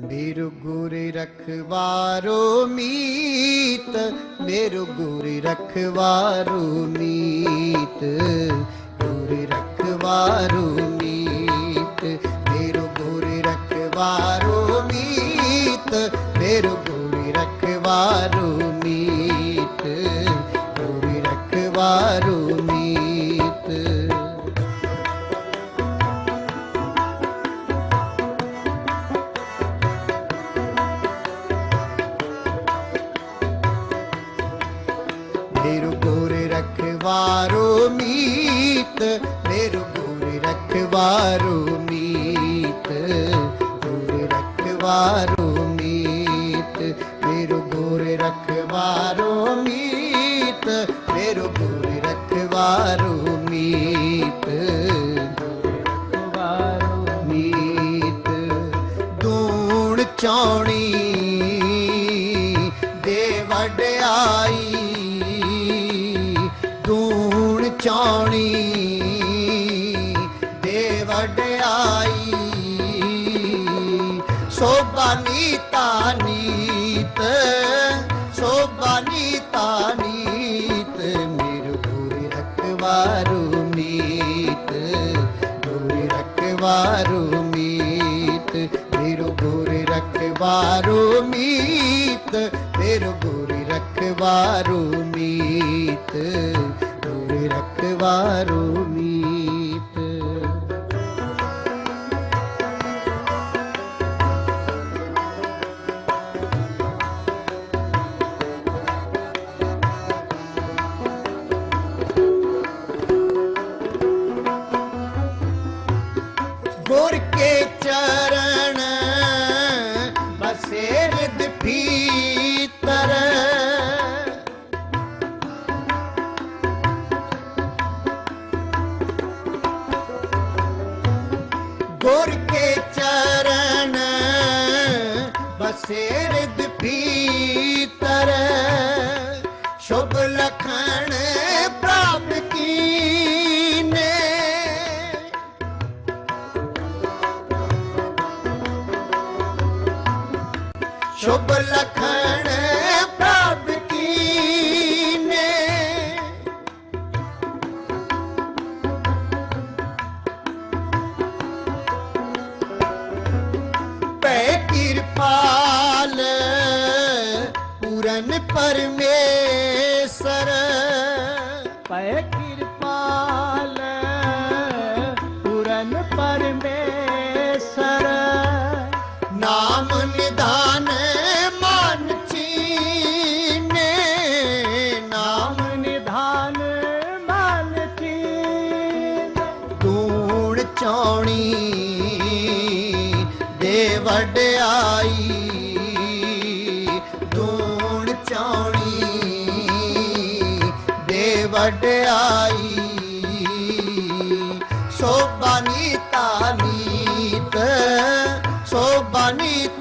ਮੇਰੂ ਗੁਰ ਰਖਵਾਰੋ ਮੀਤ, ਮੇਰੂ ਗੁਰ ਰਖਵਾਰੋ ਮੀਤ, ਗੁਰ ਰਖਵਾਰੋ ਮੀਤ, ਮੇਰੂ ਗੁਰ ਰਖਵਾਰੋ ਮੀਤ, ਮੇਰੂ ਗੁਰ ਰਖਵਾਰੋ ਰਖਵਾਰੋ ਮੀਤ ਮੇਰੂ ਗੁਰ ਰਖਵਾਰੋ ਮੀਤ ਗੁਰ ਰਖਵਾਰੋ ਮੀਤ ਮੇਰੂ ਗੁਰ ਰਖਵਾਰੋ ਮੀਤ ਮੇਰੂ ਗੁਰ ਰਖਵਾਰੋ ਮੀਤ ਰਖਵਾਰੋ ਮੀਤ ਦੂਣ ਚੌਣੀ ਸੋਭਾ ਨੀਤਾ ਨੀਤ, ਸੋਭਾ ਨੀਤਾ ਨੀਤ, ਮੇਰੇ ਗੁਰ ਰਖਵਾਰੂ ਮੀਤ, ਗੁਰ ਰਖਵਾਰੂ ਮੀਤ, ਮੇਰੇ ਗੁਰ ਰਖਵਾਰੂ ਮੀਤ, ਮੇਰੇ ਗੁਰ ਰਖਵਾਰੂ ਮੀਤ, ਗੁਰ ਰਖਵਾਰੂ ਬਸੇ ਰਿਦ ਭੀਤਰ ਸ਼ੁਭ ਲਖਣ ਪ੍ਰਾਪਤ ਕੀਨੇ। ਸ਼ੁਭ ਲਖਣ ਪਰਮੇਸ਼ਰ ਪੈ ਕਿਰਪਾਲ ਪੂਰਨ ਪਰਮੇਸ਼ਰ ਨਾਮ ਨਿਧਾਨ ਮਨ ਚੀਨੇ ਨਾਮ ਨਿਧਾਨ ਮਨ ਚੀਨ ਦੂਣ ਚੌਣੀ ਦੇ ਵਡਿਆਈ ਵਡਿਆਈ ਸੋਭਾ ਨੀਤਾ ਨੀਤ ਸੋਭਾ ਨੀਤਾ ਨੀਤ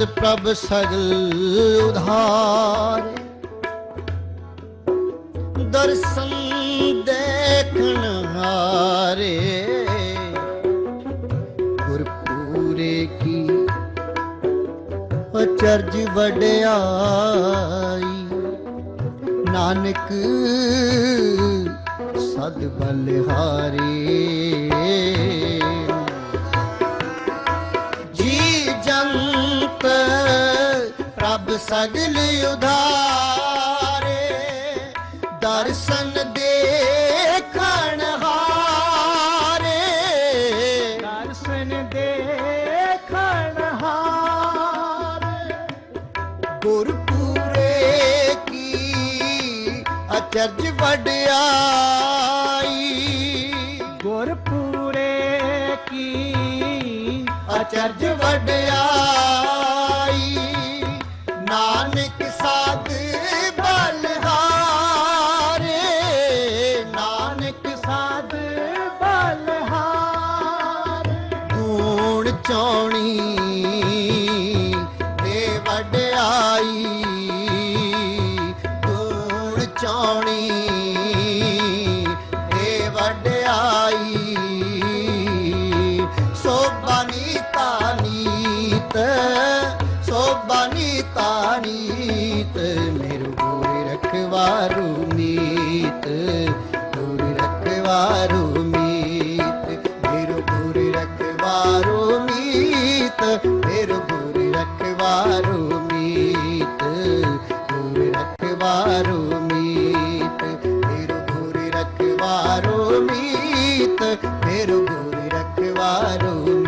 ਜੰਤ ਪ੍ਰਭ ਸਗਲ ਉਧਾਰ। ਦਰਸ਼ਨ ਦੇਖਣ ਹਾਰੇ ਗੁਰਪੂਰੇ ਕੀ ਅਚਰਜ ਵਡਿਆਈ। ਨਾਨਕ ਸਦ ਬਲਿਹਾਰੀ। ਸਭ ਉਧਾਰੇ। ਦਰਸ਼ਨ ਦੇਖਣ ਹਾਰੇ। ਦਰਸ਼ਨ ਦੇਖਣ ਹਾਰੇ। ਗੁਰਪੂਰੇ ਕੀ ਅਚਰਜ ਵਡਿਆਈ। ਗੁਰਪੂਰੇ ਕੀ ਅਚਰਜ ਵਡਿਆ ਚੋਣੀ ਤੇ ਵਡਿਆਈ ਗੁਣ ਚੋਣੀ ਤੇ ਵਡਿਆਈ ਸੋਭਾ ਨੀ ਤਾਨੀਤ ਸੋਭਾ ਨੀ ਤਾਨੀ ಮಾರು